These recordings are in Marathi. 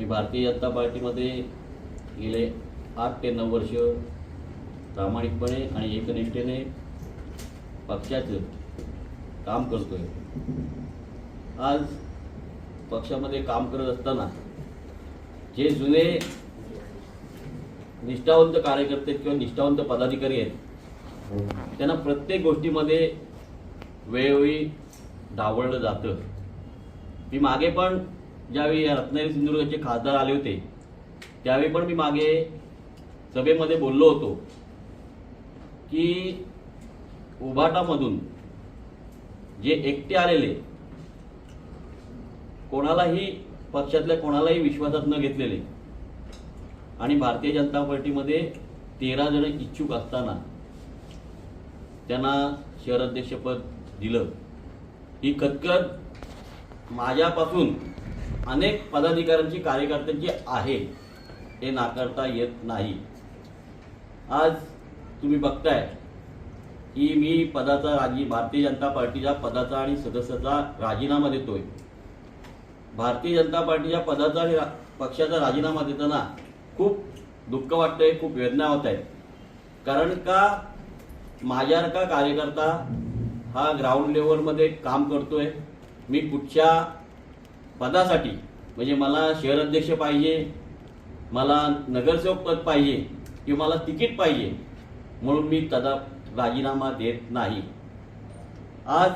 मी भारतीय जनता पार्टीमध्ये गेले आठ ते नऊ वर्ष प्रामाणिकपणे आणि एकनिष्ठेने पक्षाचं काम करतोय. आज पक्षामध्ये काम करत असताना जे जुने निष्ठावंत कार्यकर्ते किंवा निष्ठावंत पदाधिकारी आहेत त्यांना प्रत्येक गोष्टीमध्ये वेळोवेळी डावळलं जातं. मी मागे पण ज्यावेळी रत्नागिरी सिंधुदुर्गचे खासदार आले होते त्यावेळी पण मी मागे सभेमध्ये बोललो होतो की उभाटामधून जे एकटे आलेले कोणालाही पक्षातल्या कोणालाही विश्वासात न घेतलेले आणि भारतीय जनता पार्टीमध्ये तेरा जण इच्छुक असताना त्यांना शहराध्यक्षपद दिलं. ही खतखत माझ्यापासून अनेक पदाधिकाऱ्यांची कार्यकर्त्यांची आहे. हे नाकारता येत नाही. आज तुम्ही बघताय की मी पदाचा राजी भारतीय जनता पार्टीच्या पदाचा आणि सदस्याचा राजीनामा देतोय. भारतीय जनता पार्टीच्या पदाचा आणि रा- पक्षाचा राजीनामा देताना खूप दुःख वाटतंय खूप वेदना होत आहे कारण का माझ्यासारखा कार्यकर्ता हा ग्राउंड लेवलमध्ये काम करतोय. मी कुठच्या पदासाठी. म्हणजे मला शहर अध्यक्ष पाहिजे मला नगरसेवक पद पाहिजे किंवा मला तिकीट पाहिजे म्हणून मी तदा राजीनामा देत नाही. आज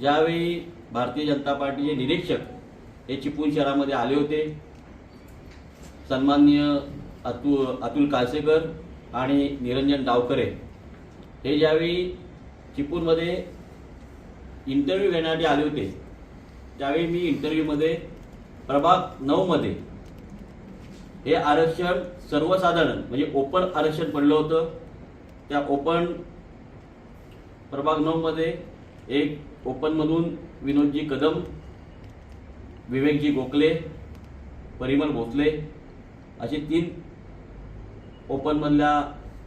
ज्यावेळी भारतीय जनता पार्टीचे निरीक्षक हे चिपळूण शहरामध्ये आले होते सन्माननीय अतु अतुल काळसेकर आणि निरंजन डावकरे हे ज्यावेळी चिपळूणमध्ये इंटरव्ह्यू घेण्यासाठी आले होते त्यावेळी मी इंटरव्ह्यूमध्ये प्रभाग नऊमध्ये हे आरक्षण सर्वसाधारण म्हणजे ओपन आरक्षण पडलं होतं. त्या ओपन प्रभाग नऊमध्ये एक ओपनमधून विनोदजी कदम विवेकजी गोखले परिमल भोसले असे तीन ओपनमधल्या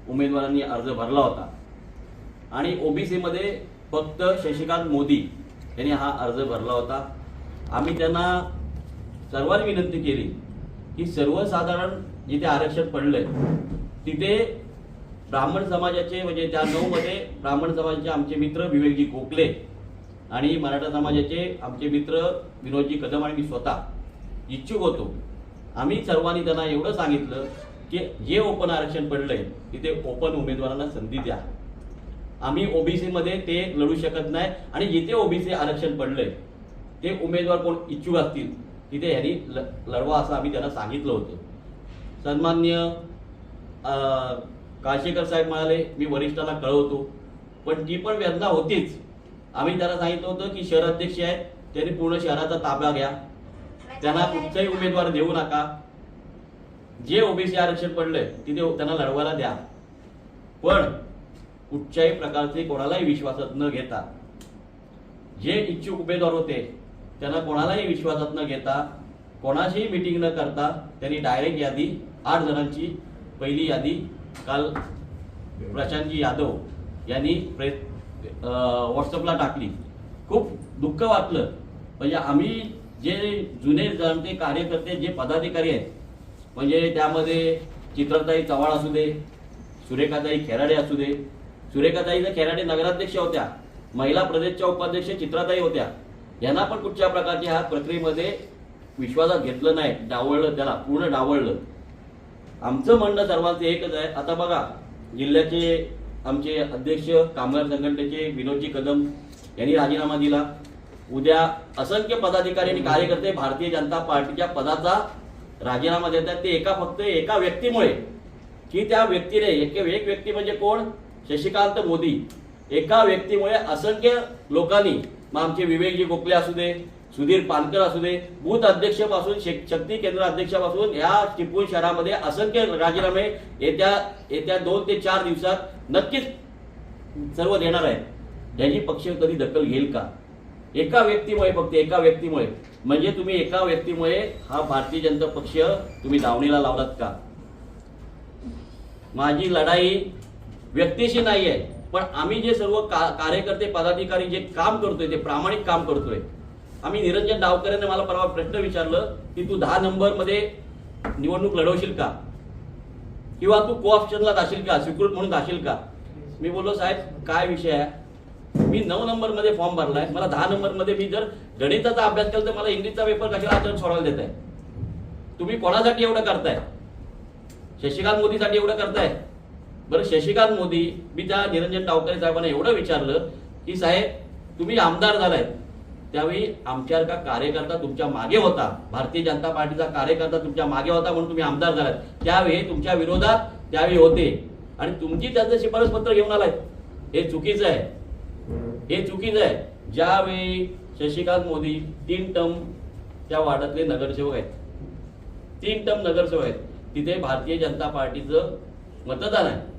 उमेदवारांनी अर्ज भरला होता. आणि ओबीसीमध्ये फक्त शशिकांत मोदी यांनी हा अर्ज भरला होता. आम्ही त्यांना सर्वांनी विनंती केली की सर्वसाधारण जिथे आरक्षण पडलंय तिथे ब्राह्मण समाजाचे म्हणजे त्या नऊमध्ये ब्राह्मण समाजाचे आमचे मित्र विवेकजी गोखले आणि मराठा समाजाचे आमचे मित्र विनोदजी कदम आणि मी स्वतः इच्छुक होतो. आम्ही सर्वांनी त्यांना एवढं सांगितलं की जे ओपन आरक्षण पडलंय तिथे ओपन उमेदवारांना संधी द्या. आम्ही ओबीसीमध्ये ते लढू शकत नाही आणि जिथे ओबीसी आरक्षण पडलंय ते उमेदवार कोण इच्छुक असतील तिथे ह्यांनी ल- लढवा असं आम्ही त्यांना सांगितलं होतं. सन्मान्य काशेकर साहेब म्हणाले मी वरिष्ठाला कळवतो. पण ती पण वेदना होतीच. आम्ही त्यांना सांगितलं होतं की शहर अध्यक्ष आहेत त्यांनी पूर्ण शहराचा ताबा घ्या. त्यांना कुठचाही उमेदवार देऊ नका. जे ओबीसी आरक्षण पडलंय तिथे त्यांना लढवायला द्या. पण कुठच्याही प्रकारचे कोणालाही विश्वासात न घेता जे इच्छुक उमेदवार होते त्यांना कोणालाही विश्वासात न घेता कोणाशीही मिटिंग न करता त्यांनी डायरेक्ट यादी आठ जणांची पहिली यादी काल प्रशांतजी यादव यांनी प्रे व्हॉट्सअपला टाकली. खूप दुःख वाटलं. म्हणजे आम्ही जे जुने जाणते कार्यकर्ते जे पदाधिकारी आहेत म्हणजे त्यामध्ये चित्रताई चव्हाण असू दे सुरेखाताई खेराडे असू दे सुरेखाताई तर खेराडे नगराध्यक्ष होत्या महिला प्रदेशच्या उपाध्यक्ष चित्राताई होत्या यांना पण कुठच्या प्रकारच्या ह्या प्रक्रियेमध्ये विश्वासात घेतलं नाही डावळलं त्याला पूर्ण डावळलं. आमचं म्हणणं सर्वांचं एकच आहे. आता बघा जिल्ह्याचे आमचे अध्यक्ष कामगार संघटनेचे विनोदजी कदम यांनी राजीनामा दिला. उद्या असंख्य पदाधिकारी आणि कार्यकर्ते भारतीय जनता पार्टीच्या पदाचा राजीनामा देतात ते एका फक्त एका व्यक्तीमुळे. की त्या व्यक्तीने एक एक व्यक्ती म्हणजे कोण? शशिकांत मोदी. एका व्यक्तीमुळे असंख्य लोकांनी मग आमचे विवेकजी गोखले असू दे सुधीर पानकर असू दे बूथ अध्यक्षपासून शक्ती केंद्र अध्यक्षापासून या चिपळूण शहरामध्ये असंख्य राजीनामे येत्या येत्या दोन ते चार दिवसात नक्कीच सर्व देणार आहेत. याची पक्ष कधी दखल घेईल का? एका व्यक्तीमुळे फक्त एका व्यक्तीमुळे. म्हणजे तुम्ही एका व्यक्तीमुळे हा भारतीय जनता पक्ष तुम्ही दावणीला लावलात का? माझी लढाई व्यक्तीशी नाही आहे पण आम्ही जे सर्व का कार्यकर्ते पदाधिकारी जे काम करतोय ते प्रामाणिक काम करतोय आम्ही निरंजन डावकरेने मला परवा प्रश्न विचारलं की तू दहा नंबरमध्ये निवडणूक लढवशील का? किंवा तू को ऑप्शनला जाशील का? स्वीकृत म्हणून जाशील का? मी बोललो साहेब काय विषय आहे? मी नऊ नंबरमध्ये फॉर्म भरलाय. मला दहा नंबरमध्ये मी जर गणिताचा अभ्यास केला तर मला इंग्लिशचा पेपर कशाला आचरण सोडायला देत आहे? तुम्ही कोणासाठी एवढं करताय? शशिकांत मोदीसाठी एवढं करताय? बरं शशिकांत मोदी मी त्या निरंजन डावकरे साहेबांना एवढं विचारलं की साहेब तुम्ही आमदार झालाय त्यावेळी आमच्यासारखा कार्यकर्ता तुमच्या मागे होता. भारतीय जनता पार्टीचा कार्यकर्ता तुमच्या मागे होता म्हणून तुम्ही आमदार झालात. त्यावेळी तुमच्या विरोधात त्यावेळी होते. आणि तुमची त्याचं शिफारस पत्र घेऊन आलाय. हे चुकीचं आहे. हे चुकीचं आहे. ज्यावेळी शशिकांत मोदी तीन टर्म त्या वार्डातले नगरसेवक आहेत. तीन टर्म नगरसेवक आहेत. तिथे भारतीय जनता पार्टीचं मतदान आहे.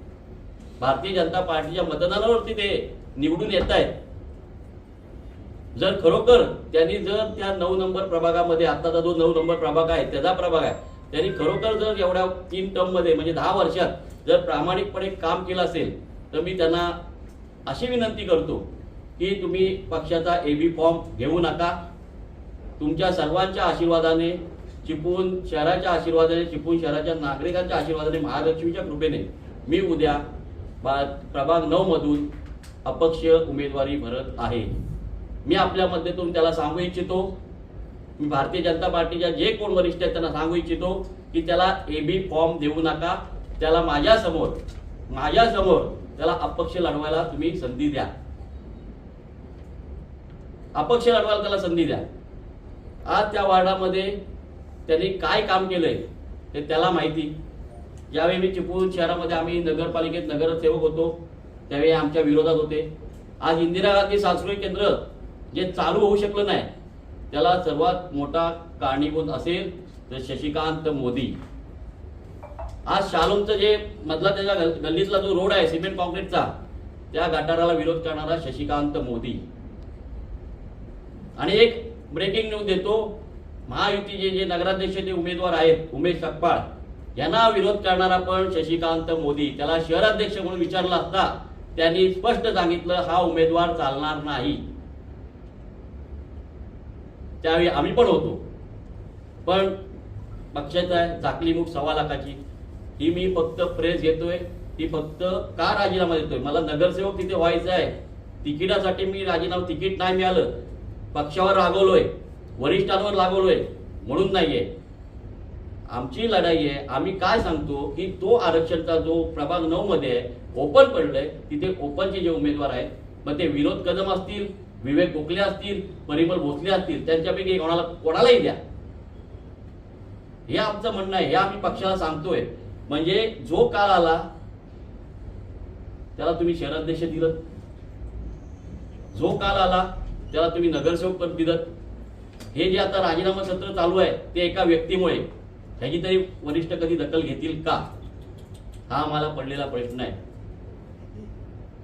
भारतीय जनता पार्टीच्या मतदानावरती ते निवडून येत आहेत. जर खरोखर त्यांनी जर त्या नऊ नंबर प्रभागामध्ये आत्ताचा जो नऊ नंबर प्रभाग आहे त्याचा प्रभाग आहे त्यांनी खरोखर जर एवढ्या तीन टर्ममध्ये म्हणजे दहा वर्षात जर प्रामाणिकपणे काम केलं असेल तर मी त्यांना अशी विनंती करतो की तुम्ही पक्षाचा ए बी फॉर्म घेऊ नका. तुमच्या सर्वांच्या आशीर्वादाने चिपून शहराच्या आशीर्वादाने चिपून शहराच्या नागरिकांच्या आशीर्वादाने महालक्ष्मीच्या कृपेने मी उद्या बा प्रभाग नऊमधून अपक्ष उमेदवारी भरत आहे. मी आपल्या मध्येतून त्याला सांगू इच्छितो. मी भारतीय जनता पार्टीच्या जे कोण वरिष्ठ आहेत त्यांना सांगू इच्छितो की त्याला एबी फॉर्म देऊ नका. त्याला माझ्यासमोर माझ्यासमोर त्याला अपक्ष लढवायला तुम्ही संधी द्या. अपक्ष लढवायला त्याला संधी द्या. आज त्या वार्डामध्ये त्यांनी काय काम केलंय ते त्याला माहिती. ज्यावेळी मी चिपळूण शहरामध्ये आम्ही नगरपालिकेत नगरसेवक होतो त्यावेळी आमच्या विरोधात होते. आज इंदिरा गांधी सांस्कृतिक केंद्र जे चालू होऊ शकलं नाही त्याला सर्वात मोठा कारणीभूत असेल तर शशिकांत मोदी. आज शालूमचं जे मधला त्याच्या गल्लीतला जो रोड आहे सिमेंट कॉन्क्रीटचा त्या गटाराला विरोध करणारा शशिकांत मोदी. आणि एक ब्रेकिंग न्यूज देतो महायुतीचे जे नगराध्यक्ष जे उमेदवार आहेत उमेश सकपाळ यांना विरोध करणारा पण शशिकांत मोदी त्याला शहराध्यक्ष म्हणून विचारला असता त्यांनी स्पष्ट सांगितलं हा उमेदवार चालणार नाही. त्यावेळी आम्ही पण होतो. पण पक्षाचा आहे झाकली मुख सव्वा लाखाची. ही मी फक्त प्रेस घेतोय ती फक्त का राजीनामा देतोय? मला नगरसेवक तिथे व्हायचं आहे. तिकिटासाठी मी राजीनामा तिकीट नाही मिळालं. पक्षावर रागवलोय वरिष्ठांवर लागवलोय म्हणून नाहीये. आमची लढाई आहे. आम्ही काय सांगतो की तो आरक्षणचा जो प्रभाग नऊ मध्ये आहे ओपन पडलंय तिथे ओपनचे जे उमेदवार आहेत मग ते विनोद कदम असतील विवेक गोखले असतील परिमल भोसले असतील त्यांच्यापैकी कोणाला कोणालाही द्या. हे आमचं म्हणणं आहे. हे आम्ही पक्षाला सांगतोय. म्हणजे जो काळ आला त्याला तुम्ही शहराध्यक्ष दिलं. जो काल आला त्याला तुम्ही नगरसेवक पद दिलं. हे जे आता राजीनामा सत्र चालू आहे ते एका व्यक्तीमुळे. ह्याची तरी वरिष्ठ कधी दखल घेतील का? हा आम्हाला पडलेला प्रश्न आहे.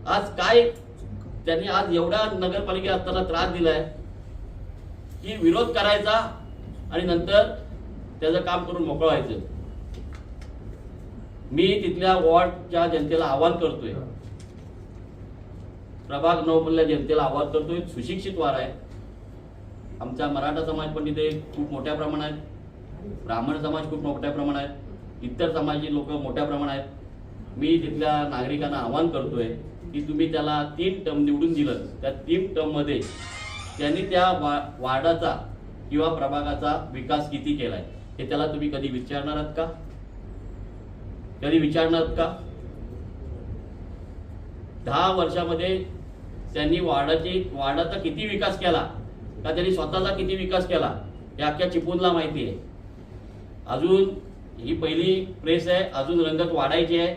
आज काय त्यांनी आज एवढा नगरपालिके असताना त्रास दिलाय? की विरोध करायचा आणि नंतर त्याचं काम करून मोकळं व्हायचं मी तिथल्या वॉर्डच्या जनतेला आवाहन करतोय. प्रभाग नवमधल्या जनतेला आवाहन करतोय. सुशिक्षित वार आहे. आमचा मराठा समाज पण तिथे खूप मोठ्या प्रमाणात ब्राह्मण समाज खूप मोठ्या प्रमाणात इतर समाजाची लोक मोठ्या प्रमाणात आहेत. मी तिथल्या नागरिकांना आवाहन करतोय की तुम्ही त्याला तीन टर्म निवडून दिलं त्या तीन टर्ममध्ये त्यांनी त्या वा वार्डाचा किंवा प्रभागाचा विकास किती केलाय हे त्याला तुम्ही कधी विचारणार आहात का? कधी विचारणार आहात का? दहा वर्षामध्ये त्यांनी वार्डाची वार्डाचा किती विकास केला का त्यांनी स्वतःचा किती विकास केला हे अख्ख्या चिपूनला माहिती आहे. अजून ही पहिली प्रेस आहे. अजून रंगत वाढायची आहे.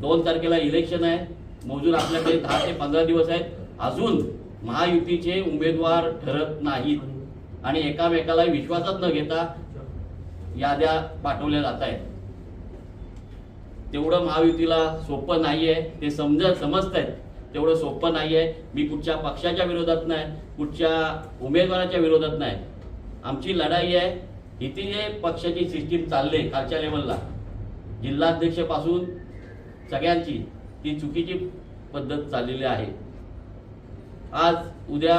दोन तारखेला इलेक्शन आहे. मोजून आपल्याकडे दहा ते पंधरा दिवस आहेत. अजून महायुतीचे उमेदवार ठरत नाहीत. आणि एकामेकाला विश्वासात न घेता याद्या पाठवल्या जात आहेत. तेवढं महायुतीला सोपं नाही आहे ते समज समजत आहेत तेवढं सोपं नाही आहे मी कुठच्या पक्षाच्या विरोधात नाही. कुठच्या उमेदवाराच्या विरोधात नाही. आमची लढाई आहे. इथे जे पक्षाची सिस्टीम चालले खालच्या लेवलला जिल्हाध्यक्षपासून सगळ्यांची ती चुकीची पद्धत चाललेली आहे. आज उद्या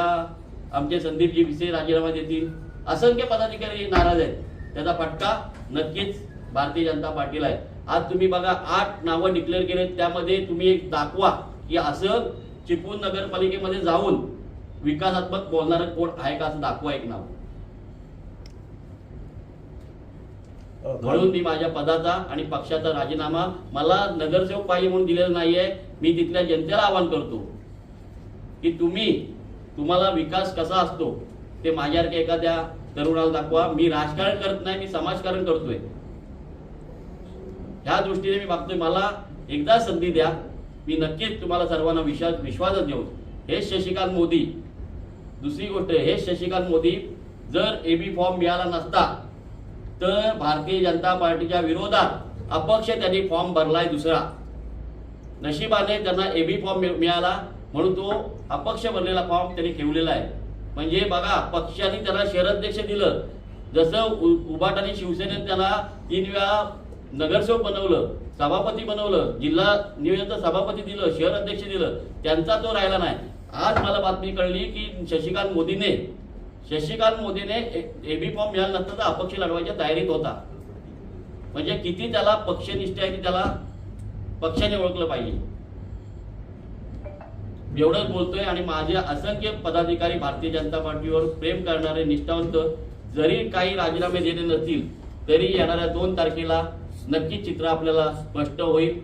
आमचे संदीपजी विसे राजीनामा देतील. असंख्य पदाधिकारी नाराज आहेत. त्याचा फटका नक्कीच भारतीय जनता पार्टीला आहे. आज तुम्ही बघा आठ नावं डिक्लेअर केलेत. त्यामध्ये तुम्ही एक दाखवा की असं चिपळूण नगरपालिकेमध्ये जाऊन विकासात्मक बोलणारं कोण आहे का असं दाखवा एक नाव. म्हणून मी माझ्या पदाचा आणि पक्षाचा राजीनामा मला नगरसेवक पाहिजे म्हणून दिलेला नाहीये. मी तिथल्या जनतेला आवाहन करतो की तुम्ही तुम्हाला विकास कसा असतो ते माझ्यासारख्या एखाद्या तरुणाला दाखवा. मी राजकारण करत नाही मी समाजकारण करतोय. ह्या दृष्टीने मी बघतोय मला एकदा संधी द्या. मी नक्कीच तुम्हाला सर्वांना विश्वास विश्वासच देऊ. हे शशिकांत मोदी. दुसरी गोष्ट हे शशिकांत मोदी जर एबी फॉर्म मिळाला नसता तर भारतीय जनता पार्टीच्या विरोधात अपक्ष त्यांनी फॉर्म भरलाय दुसरा. नशिबाने त्यांना एबी फॉर्म मिळाला म्हणून तो अपक्ष भरलेला फॉर्म त्यांनी ठेवलेला आहे. म्हणजे बघा पक्षाने त्याला शहराध्यक्ष दिलं. जसं उ- उभाटाने शिवसेनेने त्याला तीन वेळा नगरसेवक बनवलं सभापती बनवलं जिल्हा नियोजनचं सभापती दिलं शहर अध्यक्ष दिलं त्यांचा तो राहिला नाही. आज मला बातमी कळली की शशिकांत मोदीने शशिकांत मोदीने एबी फॉर्म मिळाला नसता तर अपक्ष लढवायच्या तयारीत होता. म्हणजे किती त्याला पक्षनिष्ठ आहे की त्याला पक्षाने ओळखलं पाहिजे. एवढंच बोलतोय आणि माझे असंख्य पदाधिकारी भारतीय जनता पार्टीवर प्रेम करणारे निष्ठावंत जरी काही राजीनामे दिले नसतील तरी येणाऱ्या दोन तारखेला नक्की चित्र आपल्याला स्पष्ट होईल.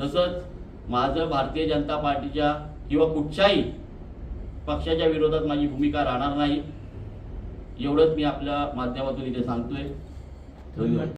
तसंच माझं भारतीय जनता पार्टीच्या किंवा कुठच्याही पक्षाच्या विरोधात माझी भूमिका राहणार नाही. एवढंच मी आपल्या माध्यमातून इथे सांगतोय. धन्यवाद.